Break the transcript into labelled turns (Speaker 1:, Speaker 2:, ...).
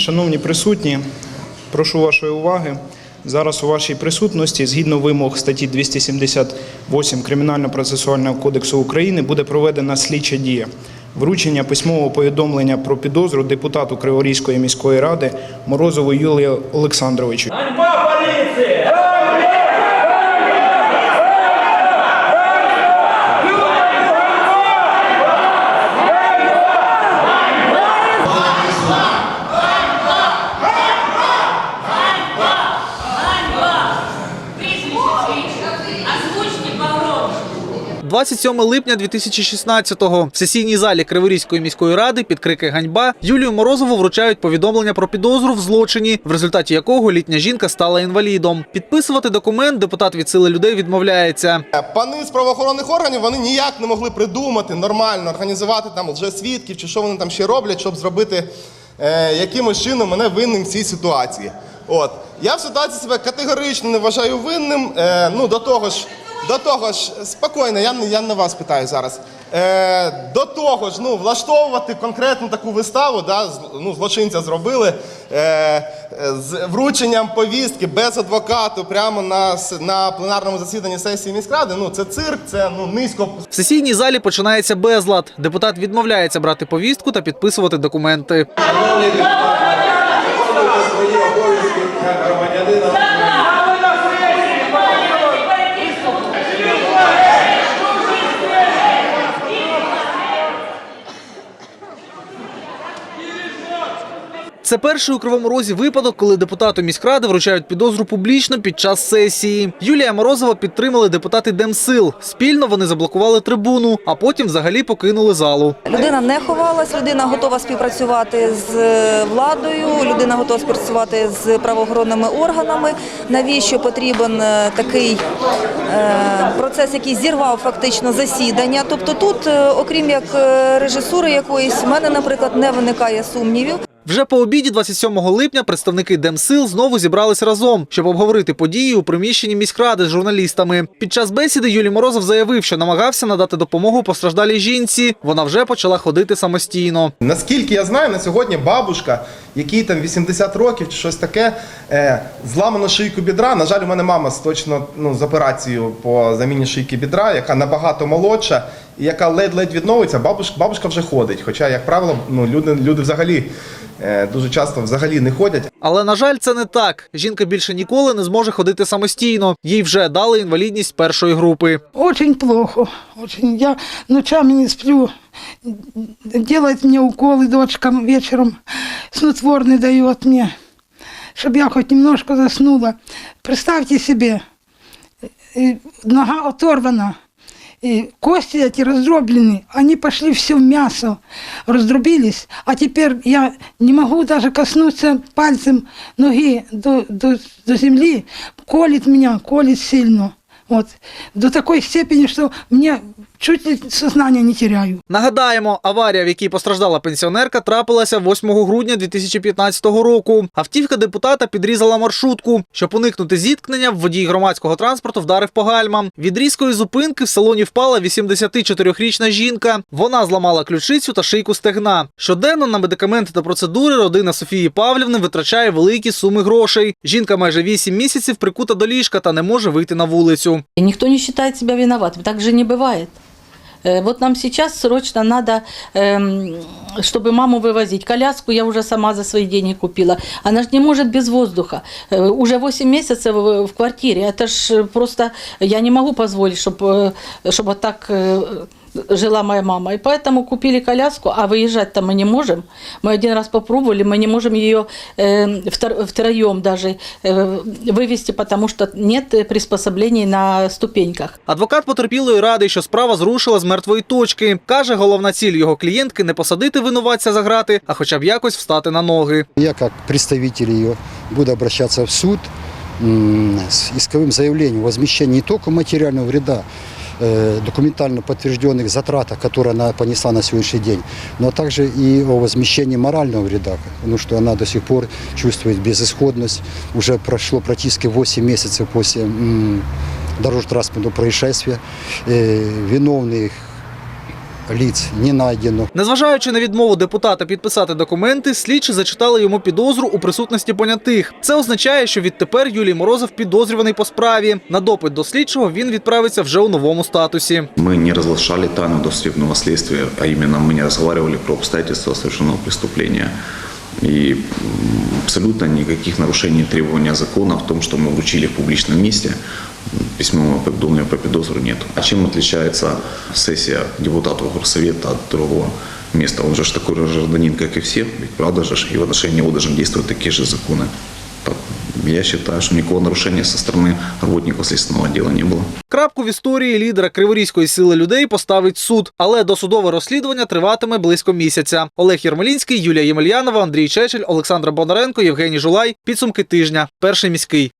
Speaker 1: Шановні присутні, прошу вашої уваги. Зараз у вашій присутності, згідно вимог статті 278 Кримінально-процесуального кодексу України, буде проведена слідча дія. Вручення письмового повідомлення про підозру депутату Криворізької міської ради Морозову Юлію Олександровичу.
Speaker 2: 27 липня 2016-го в сесійній залі Криворізької міської ради під крики ганьба Юлію Морозову вручають повідомлення про підозру в злочині, в результаті якого літня жінка стала інвалідом. Підписувати документ депутат від сили людей відмовляється.
Speaker 3: Пани з правоохоронних органів вони ніяк не могли придумати нормально організувати там лжесвідків чи що вони там ще роблять, щоб зробити е, якимось чином мене винним в цій ситуації. От я в ситуації себе категорично не вважаю винним. Е, ну до того ж, до того ж, спокійно, я, не- я не вас питаю зараз. Е, до того ж, ну влаштовувати конкретну таку виставу, да, з- ну, злочинця зробили е, з врученням повістки без адвокату прямо на, на пленарному засіданні сесії міськради. Ну це цирк, це ну низько
Speaker 2: В сесійній залі починається безлад. Депутат відмовляється брати повістку та підписувати документи. Це перший у кривому розі випадок, коли депутату міськради вручають підозру публічно під час сесії. Юлія Морозова підтримали депутати Демсил. Спільно вони заблокували трибуну, а потім взагалі покинули залу.
Speaker 4: Людина не ховалась, людина готова співпрацювати з е, владою, людина готова співпрацювати з правоохоронними органами. Навіщо потрібен е, такий е, процес, який зірвав фактично засідання? Тобто, тут, окрім як режисури якоїсь, в мене, наприклад, не виникає сумнівів.
Speaker 2: Вже по обіді, 27 липня, представники Демсил знову зібрались разом, щоб обговорити події у приміщенні міськради з журналістами. Під час бесіди Юлій Морозов заявив, що намагався надати допомогу постраждалій жінці. Вона вже почала ходити самостійно.
Speaker 3: Наскільки я знаю, на сьогодні бабушка, якій там 80 років чи щось таке, е, зламано шийку бідра. На жаль, у мене мама з точно ну, з операцією по заміні шийки бідра, яка набагато молодша яка ледь-ледь відновиться. Бабушка, бабушка вже ходить. Хоча, як правило, ну, люди, люди взагалі е, дуже часто взагалі не ходять.
Speaker 2: Але на жаль, це не так. Жінка більше ніколи не зможе ходити самостійно. Їй вже дали інвалідність першої групи.
Speaker 5: Очень плохо. Очень. Я ночами не сплю. Делает мне уколы дочка вечером. Снотворный дает мне, чтобы я хоть немножко заснула. Представьте себе, э, нога оторвана. И кости эти раздроблены, они пошли все в мясо, раздробились, а теперь я не могу даже коснуться пальцем ноги до, до, до земли, колет меня, колет сильно. Вот. До такой степени, что мне чуть ли сознание не теряю.
Speaker 2: Нагадаємо, аварія, в якій постраждала пенсіонерка, трапилася 8 грудня 2015 року. Автівка депутата підрізала маршрутку. Щоб уникнути зіткнення, водій громадського транспорту вдарив по гальмам. Від різкої зупинки в салоні впала 84-річна жінка. Вона зламала ключицю та шийку стегна. Щоденно на медикаменти та процедури родина Софії Павлівни витрачає великі суми грошей. Жінка майже 8 місяців прикута до ліжка та не може вийти на вулицю.
Speaker 6: И никто не считает себя виноватым. Так же не бывает. Э, Вот нам сейчас срочно надо, эм, чтобы маму вывозить. Коляску я уже сама за свои деньги купила. Она же не может без воздуха. Э, Уже 8 месяцев в в квартире. Это ж просто я не могу позволить, чтобы, чтобы вот так э, жила моя мама. И поэтому купили коляску, а выезжать-то мы не можем. Мы один раз попробовали, мы не можем ее э, втор- втроем даже э, вывести, потому что нет э, приспособлений на ступеньках.
Speaker 2: Адвокат потерпілої радий, що справа зрушила з мертвої точки. Каже, головна ціль його клієнтки не посадити винуватця за грати, а хоча б якось встати на ноги.
Speaker 7: Я, как представитель ее, буду обращаться в суд м, с исковым заявлением о возмещении не только материального вреда, э, документально подтвержденных затратах, которые она понесла на сегодняшний день, но также и о возмещении морального вреда, потому что она до сих пор чувствует безысходность. Уже прошло практически 8 месяцев после м, дорожно-транспортного происшествия. Э, Виновных лиц не найдено.
Speaker 2: Незважаючи на відмову депутата підписати документи, слідчі зачитали йому підозру у присутності понятих. Це означає, що відтепер Юлій Морозов підозрюваний по справі. На допит до слідчого він відправиться вже у новому статусі.
Speaker 8: Мы не разглашали тайну досудебного следствия, а именно мы не разговаривали про обстоятельства совершенного преступления. И м, абсолютно никаких нарушений требования закона в том, что мы вручили в публичном месте м, письмовое поведомление по подозру нет. А чем отличается сессия депутатов горсовета от другого места? Он же ж такой же гражданин, как и все, ведь правда же, ж, и в отношении его должны действовать такие же законы. Так, Я считаю, что никакого нарушения со стороны работников следственного отдела не было.
Speaker 2: Крапку в історії лідера Криворізької сили людей поставить суд, але досудове розслідування триватиме близько місяця. Олег Єрмолінський, Юлія Ємельянова, Андрій Чечель, Олександр Бондаренко, Євгеній Жулай. Підсумки тижня. Перший міський.